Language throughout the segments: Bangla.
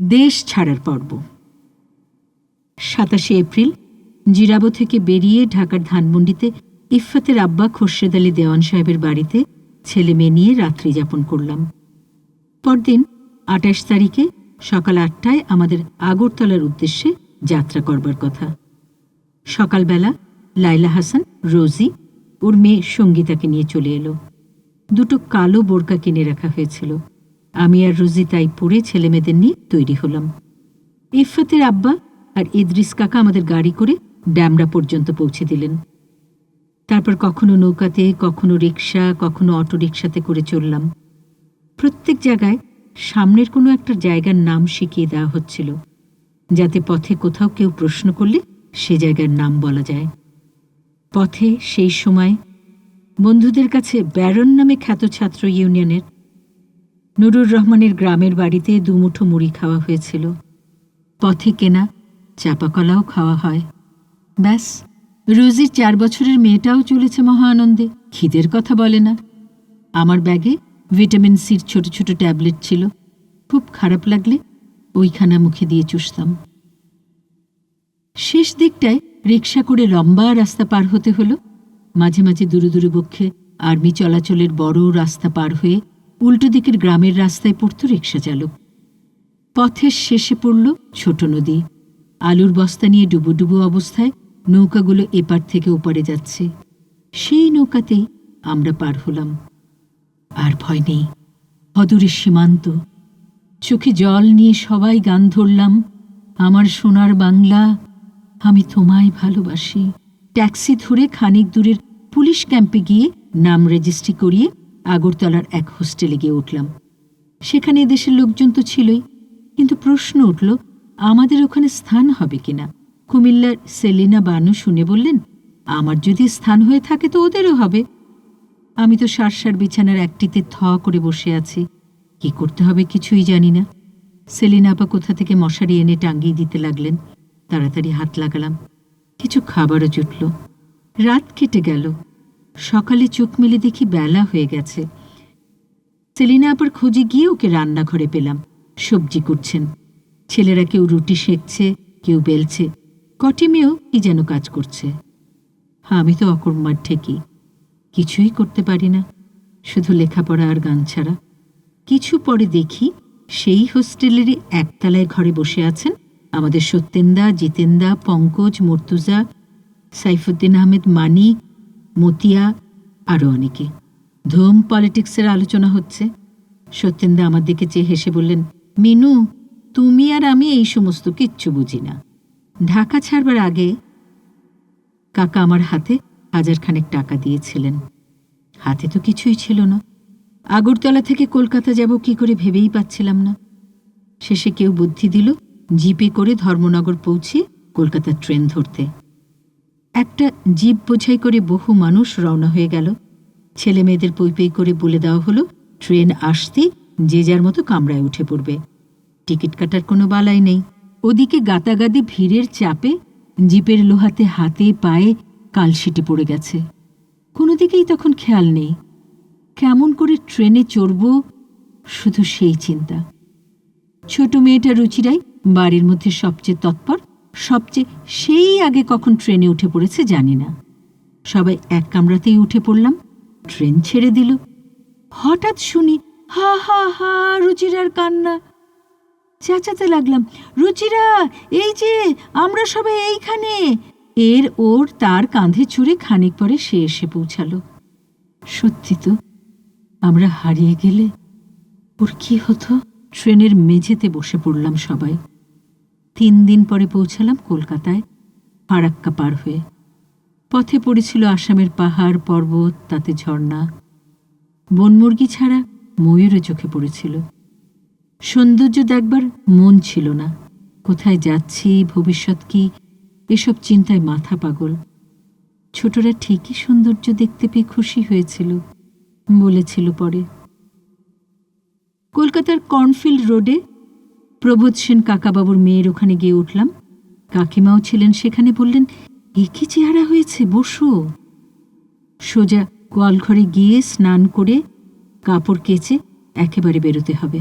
দেশ ছাড়ার পর্ব। সাতাশে এপ্রিল, জিরাবো থেকে বেরিয়ে ঢাকার ধানমন্ডিতে ইফফাতের আব্বা খোরশেদ আলী দেওয়ান সাহেবের বাড়িতে ছেলে মেয়ে নিয়ে রাত্রি যাপন করলাম। পরদিন আঠাশ তারিখে সকাল আটটায় আমাদের আগরতলার উদ্দেশ্যে যাত্রা করবার কথা। সকালবেলা লাইলা হাসান, রোজি ওর মেয়ে সঙ্গীতাকে নিয়ে চলে এলো। দুটো কালো বোরকা কিনে রাখা হয়েছিল। আমি আর রোজি তাই পরে ছেলেমেয়েদের নিয়ে তৈরি হলাম। ইফাতের আব্বা আর ইদ্রিস কাকা আমাদের গাড়ি করে ড্যামরা পর্যন্ত পৌঁছে দিলেন। তারপর কখনো নৌকাতে, কখনো রিক্সা কখনো অটো রিক্সাতে করে চললাম। প্রত্যেক জায়গায় সামনের কোনো একটা জায়গার নাম শিখিয়ে দেওয়া হচ্ছিল, যাতে পথে কোথাও কেউ প্রশ্ন করলে সে জায়গার নাম বলা যায়। পথে সেই সময় বন্ধুদের কাছে ব্যারন নামে খ্যাত ছাত্র ইউনিয়নের নুরুর রহমানের গ্রামের বাড়িতে দুমুঠো মুড়ি খাওয়া হয়েছিল। পথে কেনা চাপাকলাও খাওয়া হয়। ব্যাস রোজির চার বছরের মেয়েটাও চলেছে মহা আনন্দে খিদের কথা বলে না। আমার ব্যাগে ভিটামিন সির ছোট ছোট ট্যাবলেট ছিল। খুব খারাপ লাগলে ওইখানা মুখে দিয়ে চুষতাম। শেষ দিকটায় রিক্সা করে লম্বা রাস্তা পার হতে হলো। মাঝে মাঝে দূরে দূরে বক্ষে আর্মি চলাচলের বড় রাস্তা পার হয়ে উল্টো দিকের গ্রামের রাস্তায় পড়ত রিক্সা চালক। পথের শেষে পড়ল ছোট নদী। আলুর বস্তা নিয়ে ডুবো ডুবো অবস্থায় নৌকাগুলো এপার থেকে ওপারে যাচ্ছে। সেই নৌকাতেই আমরা পার হলাম। আর ভয় নেই অদূরের সীমান্ত। চোখে জল নিয়ে সবাই গান ধরলাম, আমার সোনার বাংলা, আমি তোমায় ভালোবাসি। ট্যাক্সি ধরে খানিক দূরের পুলিশ ক্যাম্পে গিয়ে নাম রেজিস্ট্রি করিয়ে আগরতলার এক হোস্টেলে গিয়ে উঠলাম। সেখানে এদেশের লোকজন তো ছিলই, কিন্তু প্রশ্ন উঠল, আমাদের ওখানে স্থান হবে কিনা? কুমিল্লার সেলিনা বানু শুনে বললেন, আমার যদি স্থান হয়ে থাকে তো ওদেরও হবে। আমি তো সারসার বিছানার একটিতে থ করে বসে আছি। কি করতে হবে কিছুই জানি না। সেলিনা আপা কোথা থেকে মশারি এনে টাঙ্গিয়ে দিতে লাগলেন। তাড়াতাড়ি হাত লাগালাম। কিছু খাবারও জুটল। রাত কেটে গেল। সকালে চোখ মেলে দেখি বেলা হয়ে গেছে। সেলিনা আবার খুঁজে গিয়ে ওকে রান্নাঘরে পেলাম। সবজি করছেন। ছেলেরা কেউ রুটি সেঁকছে কেউ বেলছে। কটি মেয়েও কি যেন কাজ করছে। আমি তো অকর্মার ঠেকি। কিছুই করতে পারি না। শুধু লেখাপড়া আর গান ছাড়া। কিছু পরে দেখি সেই হোস্টেলেরই একতলায় ঘরে বসে আছেন আমাদের সত্যেন্দা, জিতেন্দা, পঙ্কজ, মর্তুজা, সাইফুদ্দিন আহমেদ মানি মতিয়া আরও অনেকে। ধুম পলিটিক্সের আলোচনা হচ্ছে। সত্যেন্দা আমার দিকে চেয়ে হেসে বললেন, মিনু, তুমি আর আমি এই সমস্ত কিচ্ছু বুঝি না। ঢাকা ছাড়বার আগে কাকা আমার হাতে হাজারখানেক টাকা দিয়েছিলেন। হাতে তো কিছুই ছিল না। আগরতলা থেকে কলকাতা যাব কি করে ভেবেই পাচ্ছিলাম না। শেষে কেউ বুদ্ধি দিল, জিপে করে ধর্মনগর পৌঁছে কলকাতার ট্রেন ধরতে। একটা জিপ বোঝাই করে বহু মানুষ রওনা হয়ে গেল। ছেলে মেয়েদের পই পই করে বলে দেওয়া হলো, ট্রেন আসতেই যে যার মতো কামরায় উঠে পড়বে। টিকিট কাটার কোনো বালাই নেই। ওদিকে গাতাগাদি ভিড়ের চাপে জিপের লোহাতে হাতে পায়ে কালশিটে পড়ে গেছে। কোনো দিকেই তখন খেয়াল নেই। কেমন করে ট্রেনে চড়ব শুধু সেই চিন্তা। ছোট মেয়েটা রুচিরাই বাড়ির মধ্যে সবচেয়ে তৎপর সবচেয়ে সেই আগে কখন ট্রেনে উঠে পড়েছে জানি না। সবাই এক কামরাতেই উঠে পড়লাম, ট্রেন ছেড়ে দিল। হঠাৎ শুনি, হা হা হা, রুচিরার কান্না। চেঁচাতে লাগলাম, রুচিরা, এই যে, আমরা সবাই এইখানে। এর ওর তার কাঁধে ছুঁড়ে খানিক পরে সে এসে পৌঁছালো। সত্যি তো, আমরা হারিয়ে গেলে ওর কি হতো? ট্রেনের মেঝেতে বসে পড়লাম সবাই। তিন দিন পরে পৌঁছালাম কলকাতায়, ফারাক্কা পার হয়ে। পথে পড়েছিল আসামের পাহাড়, পর্বত, তাতে ঝর্ণা। বনমুরগি ছাড়া ময়ূরও চোখে পড়েছিল। সৌন্দর্য দেখবার মন ছিল না। কোথায় যাচ্ছি, ভবিষ্যৎ কি, এসব চিন্তায় মাথা পাগল। ছোটরা ঠিকই সৌন্দর্য দেখতে পেয়ে খুশি হয়েছিল, বলেছিল পরে। কলকাতার কর্নফিল্ড রোডে প্রবোধ সেন কাকাবাবুর মেয়ের ওখানে গিয়ে উঠলাম। কাকিমাও ছিলেন সেখানে বললেন, এ কি চেহারা হয়েছে, বসো। সোজা গোয়ালঘরে গিয়ে স্নান করে কাপড় কেচে একেবারে বেরোতে হবে।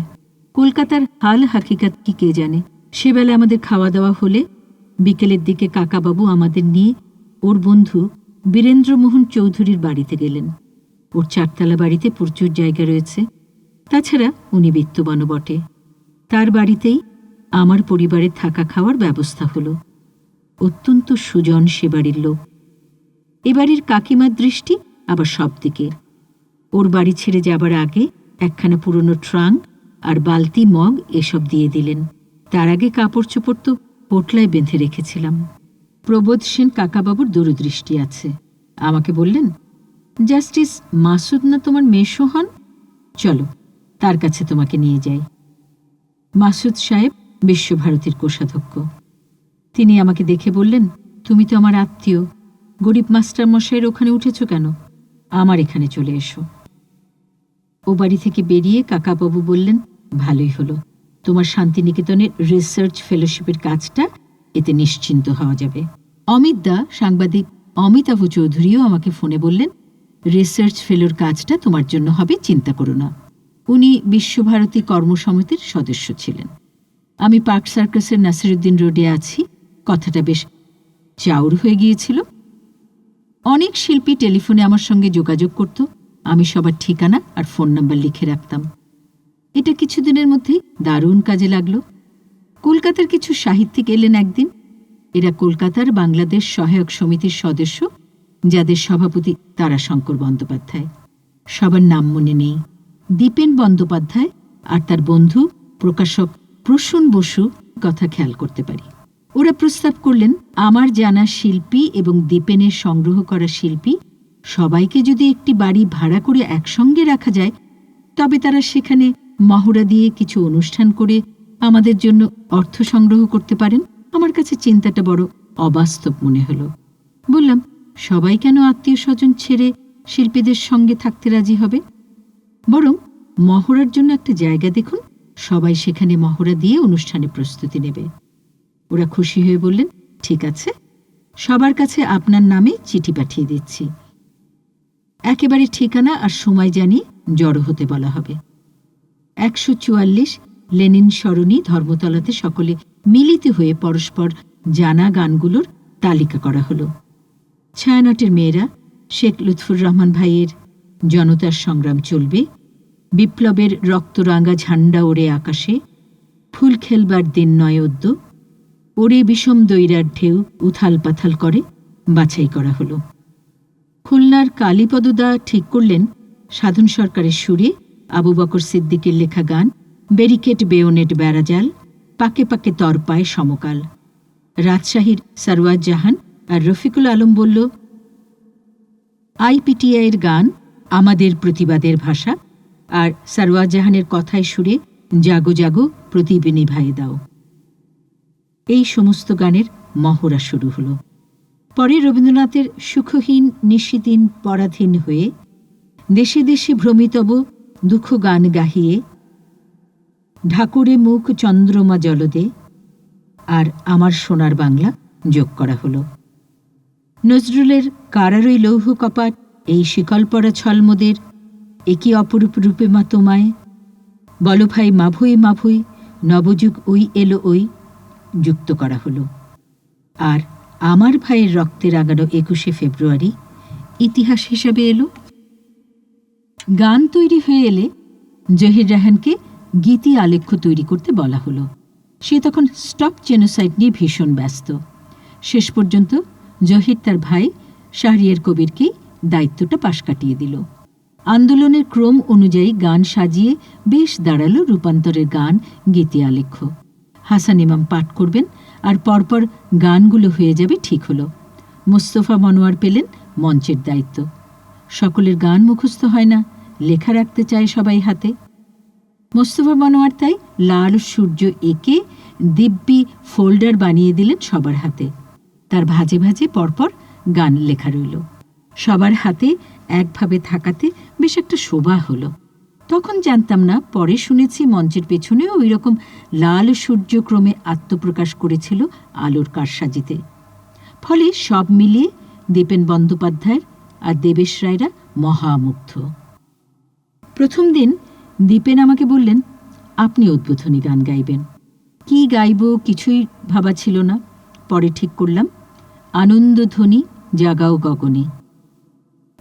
কলকাতার হাল হাকিকাত কি কে জানে? সেবেলা আমাদের খাওয়া দাওয়া হলে বিকেলের দিকে কাকাবাবু আমাদের নিয়ে ওর বন্ধু বীরেন্দ্রমোহন চৌধুরীর বাড়িতে গেলেন। ওর চারতলা বাড়িতে প্রচুর জায়গা রয়েছে। তাছাড়া উনি বিত্তবানও বটে। তার বাড়িতেই আমার পরিবারের থাকা খাওয়ার ব্যবস্থা হলো। অত্যন্ত সুজন সে বাড়ির লোক। এ বাড়ির কাকিমার দৃষ্টি আবার সব দিকে ওর বাড়ি ছেড়ে যাবার আগে একখানা পুরনো ট্রাঙ্ক আর বালতি মগ এসব দিয়ে দিলেন। তার আগে কাপড় চোপড় তো পোটলায় বেঁধে রেখেছিলাম। প্রবোধ সেন কাকাবাবুর দূরদৃষ্টি আছে। আমাকে বললেন, জাস্টিস মাসুদ না তোমার মেশো হন? চলো, তার কাছে তোমাকে নিয়ে যাই। মাসুদ সাহেব বিশ্বভারতীর কোষাধ্যক্ষ। তিনি আমাকে দেখে বললেন, তুমি তো আমার আত্মীয়। গরিব মাস্টার মশাইয়ের ওখানে উঠেছ কেন? আমার এখানে চলে এসো। ও বাড়ি থেকে বেরিয়ে কাকাবাবু বললেন, ভালোই হলো। তোমার শান্তিনিকেতনের রিসার্চ ফেলোশিপের কাজটা এতে নিশ্চিন্ত হওয়া যাবে। অমিত দা, সাংবাদিক অমিতাভ চৌধুরীও আমাকে ফোনে বললেন, রিসার্চ ফেলোর কাজটা তোমার জন্য হবে, চিন্তা করো না। উনি বিশ্বভারতী কর্মসমিতির সদস্য ছিলেন। আমি পার্ক সার্কাসের নাসিরুদ্দিন রোডে আছি। কথাটা বেশ চাউর হয়ে গিয়েছিল। অনেক শিল্পী টেলিফোনে আমার সঙ্গে যোগাযোগ করত। আমি সবার ঠিকানা আর ফোন নাম্বার লিখে রাখতাম। এটা কিছুদিনের মধ্যেই দারুণ কাজে লাগল। কলকাতার কিছু সাহিত্যিক এলেন একদিন। এরা কলকাতার বাংলাদেশ সহায়ক সমিতির সদস্য, যাদের সভাপতি তারাশঙ্কর বন্দ্যোপাধ্যায়। সবার নাম মনে নেই। দীপেন বন্দ্যোপাধ্যায় আর তার বন্ধু প্রকাশক প্রসূন বসু কথা খেয়াল করতে পারি। ওরা প্রস্তাব করলেন, আমার জানা শিল্পী এবং দীপেনের সংগ্রহ করা শিল্পী সবাইকে যদি একটি বাড়ি ভাড়া করে একসঙ্গে রাখা যায়, তবে তারা সেখানে মহড়া দিয়ে কিছু অনুষ্ঠান করে আমাদের জন্য অর্থ সংগ্রহ করতে পারেন। আমার কাছে চিন্তাটা বড় অবাস্তব মনে হলো। বললাম, সবাই কেন আত্মীয় স্বজন ছেড়ে শিল্পীদের সঙ্গে থাকতে রাজি হবে? বরং মহড়ার জন্য একটা জায়গা দেখুন। সবাই সেখানে মহড়া দিয়ে অনুষ্ঠানে প্রস্তুতি নেবে। ওরা খুশি হয়ে বললেন, ঠিক আছে। সবার কাছে আপনার নামে চিঠি পাঠিয়ে দিচ্ছি। একেবারে ঠিকানা আর সময় জানিয়ে জড়ো হতে বলা হবে। একশো চুয়াল্লিশ লেনিন সরণি ধর্মতলাতে সকলে মিলিত হয়ে পরস্পর জানা গানগুলোর তালিকা করা হলো। ছায়ানটের মেয়েরা শেখ লুৎফুর রহমান ভাইয়ের জনতার সংগ্রাম চলবে। বিপ্লবের রক্তরাঙ্গা ঝান্ডা ওড়ে আকাশে। ফুল খেলবার দিন নয় অদ্য। ওরে বিষম দৈরার ঢেউ উথাল পাথাল করে। বাছাই করা হলো। খুলনার কালীপদদা ঠিক করলেন সাধন সরকারের সুরে। আবু বকর সিদ্দিকের লেখা গান ব্যারিকেট বেওনেট বেড়াজাল পাকে পাকে তরপায় সমকাল। রাজশাহীর সরওয়াজ জাহান আর রফিকুল আলম বলল, আইপিটিআইয়ের গান আমাদের প্রতিবাদের ভাষা, আর সরওয়াজ জাহানের কথায় সুরে জাগো জাগো প্রদীপ নিভায়ে দাও। এই সমস্ত গানের মহড়া শুরু হলো। পরে রবীন্দ্রনাথের সুখহীন নিশিদিন পরাধীন হয়ে দেশে দেশে ভ্রমিতব দুঃখ গান গাহিয়ে ঢাকুরে মুখ চন্দ্রমা জলদে আর আমার সোনার বাংলা যোগ করা হলো। নজরুলের কারারই লৌহ কপাট এই শিকল পরা ছলমদের একই অপরূপ রূপে মা তোমায়। বল ভাই মাভুই মাভুই নবযুগ ওই এলো ওই, যুক্ত করা হলো। আর আমার ভাইয়ের রক্তে রাগানো একুশে ফেব্রুয়ারি ইতিহাস হিসাবে এলো। গান তৈরি হয়ে এলে জহির রাহানকে গীতি আলেখ্য তৈরি করতে বলা হলো। সে তখন স্টপ জেনোসাইড নিয়ে ভীষণ ব্যস্ত। শেষ পর্যন্ত জহির তার ভাই শাহরিয়ার কবিরকে দায়িত্বটা পাশ কাটিয়ে দিল। আন্দোলনের ক্রম অনুযায়ী গান সাজিয়ে বেশ দাঁড়াল রূপান্তরের গান গীতি আলেখ্য। হাসান ইমাম পাঠ করবেন আর পরপর গানগুলো হয়ে যাবে ঠিক হলো। মোস্তফা মনোয়ার পেলেন মঞ্চের দায়িত্ব। সকলের গান মুখস্থ হয় না, লেখা রাখতে চায় সবাই হাতে। মোস্তফা মনোয়ার তাই লাল সূর্য এঁকে দিব্যি ফোল্ডার বানিয়ে দিলেন সবার হাতে। তার ভাজে ভাজে পরপর গান লেখা রইল। সবার হাতে একভাবে থাকাতে বেশ একটা শোভা হলো। তখন জানতাম না, পরে শুনেছি মঞ্চের পেছনেও ওই রকম লাল সূর্যক্রমে আত্মপ্রকাশ করেছিল আলোর কারসাজিতে। ফলে সব মিলিয়ে দীপেন বন্দ্যোপাধ্যায়ের আর দেবেশ রায়রা মহামুগ্ধ। প্রথম দিন দীপেন আমাকে বললেন, আপনি উদ্বোধনী গান গাইবেন। কি গাইব কিছুই ভাবা ছিল না। পরে ঠিক করলাম। আনন্দধ্বনি জাগাও গগনে।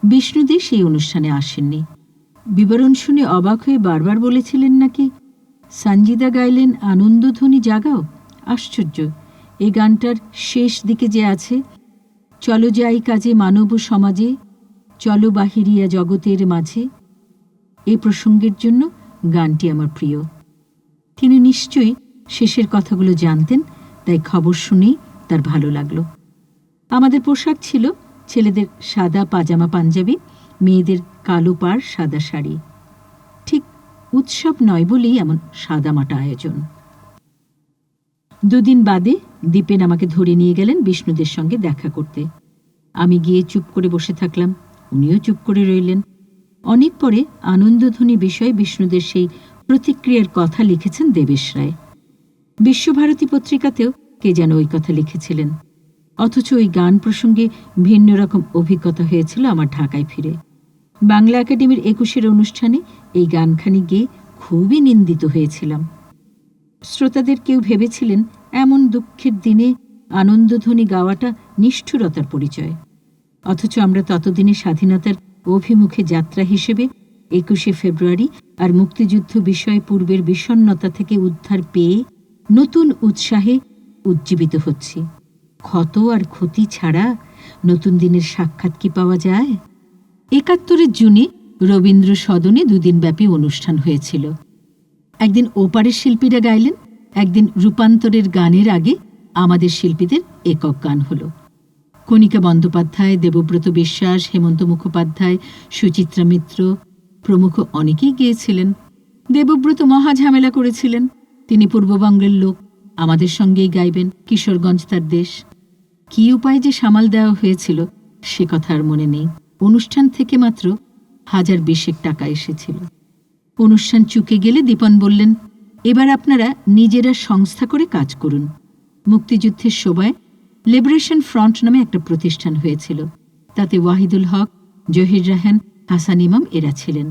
বিষ্ণুদে সেই অনুষ্ঠানে আসেননি। বিবরণ শুনে অবাক হয়ে বারবার বলেছিলেন নাকি, সঞ্জিদা গাইলেন আনন্দধ্বনি জাগাও, আশ্চর্য, এ গানটার শেষ দিকে যে আছে, চলো যাই কাজে মানব সমাজে, চলো বাহিরিয়া জগতের মাঝে, এ প্রসঙ্গের জন্য গানটি আমার প্রিয়। তিনি নিশ্চয়ই শেষের কথাগুলো জানতেন, তাই খবর শুনেই তার ভালো লাগল। আমাদের পোশাক ছিল ছেলেদের সাদা পাজামা পাঞ্জাবি, মেয়েদের কালো পাড়, সাদা শাড়ি। ঠিক উৎসব নয় বলেই এমন সাদামাটা আয়োজন। দুদিন বাদে দীপেন আমাকে ধরে নিয়ে গেলেন বিষ্ণুদের সঙ্গে দেখা করতে। আমি গিয়ে চুপ করে বসে থাকলাম, উনিও চুপ করে রইলেন। অনেক পরে আনন্দধ্বনি বিষয়ে বিষ্ণুদের সেই প্রতিক্রিয়ার কথা লিখেছেন দেবেশ রায়। বিশ্বভারতী পত্রিকাতেও কে যেন ওই কথা লিখেছিলেন। অথচ ওই গান প্রসঙ্গে ভিন্ন রকম অভিজ্ঞতা হয়েছিল আমার ঢাকায় ফিরে। বাংলা একাডেমির একুশের অনুষ্ঠানে এই গানখানি গেয়ে খুবই নিন্দিত হয়েছিলাম। শ্রোতাদের কেউ ভেবেছিলেন এমন দুঃখের দিনে আনন্দধ্বনি গাওয়াটা নিষ্ঠুরতার পরিচয়। অথচ আমরা ততদিনে স্বাধীনতার অভিমুখে যাত্রা হিসেবে একুশে ফেব্রুয়ারি আর মুক্তিযুদ্ধ বিষয়ে পূর্বের বিষণ্নতা থেকে উদ্ধার পেয়ে নতুন উৎসাহে উজ্জীবিত হচ্ছি। ক্ষত আর ক্ষতি ছাড়া নতুন দিনের সাক্ষাৎ কি পাওয়া যায়? একাত্তরের জুনে রবীন্দ্র সদনে দুদিনব্যাপী অনুষ্ঠান হয়েছিল। একদিন ওপারের শিল্পীরা গাইলেন, একদিন রূপান্তরের গানের আগে আমাদের শিল্পীদের একক গান হল। কণিকা বন্দ্যোপাধ্যায়, দেবব্রত বিশ্বাস, হেমন্ত মুখোপাধ্যায়, সুচিত্রা মিত্র প্রমুখ অনেকেই গিয়েছিলেন। দেবব্রত মহা ঝামেলা করেছিলেন। তিনি পূর্ববঙ্গের লোক। আমাদের সঙ্গেই গাইবেন কিশোরগঞ্জ তার দেশ। কি উপায় যে সামাল দেওয়া হয়েছিল, সে কথা আর মনে নেই। অনুষ্ঠান থেকে মাত্র হাজার বিশেক টাকা এসেছিল। অনুষ্ঠান চুকে গেলে দীপন বললেন, এবার আপনারা নিজেরা সংস্থা করে কাজ করুন। মুক্তিযুদ্ধের সময় লিবারেশন ফ্রন্ট নামে একটা প্রতিষ্ঠান হয়েছিল। তাতে ওয়াহিদুল হক, জহির রাহান, হাসান ইমাম এরা ছিলেন।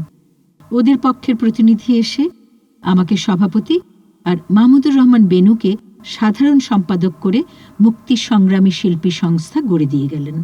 ওদের পক্ষের প্রতিনিধি এসে আমাকে সভাপতি আর মাহমুদুর রহমান বেনুকে সাধারণ সম্পাদক করে মুক্তি সংগ্রামী শিল্পী সংস্থা গড়ে দিয়ে গেলেন।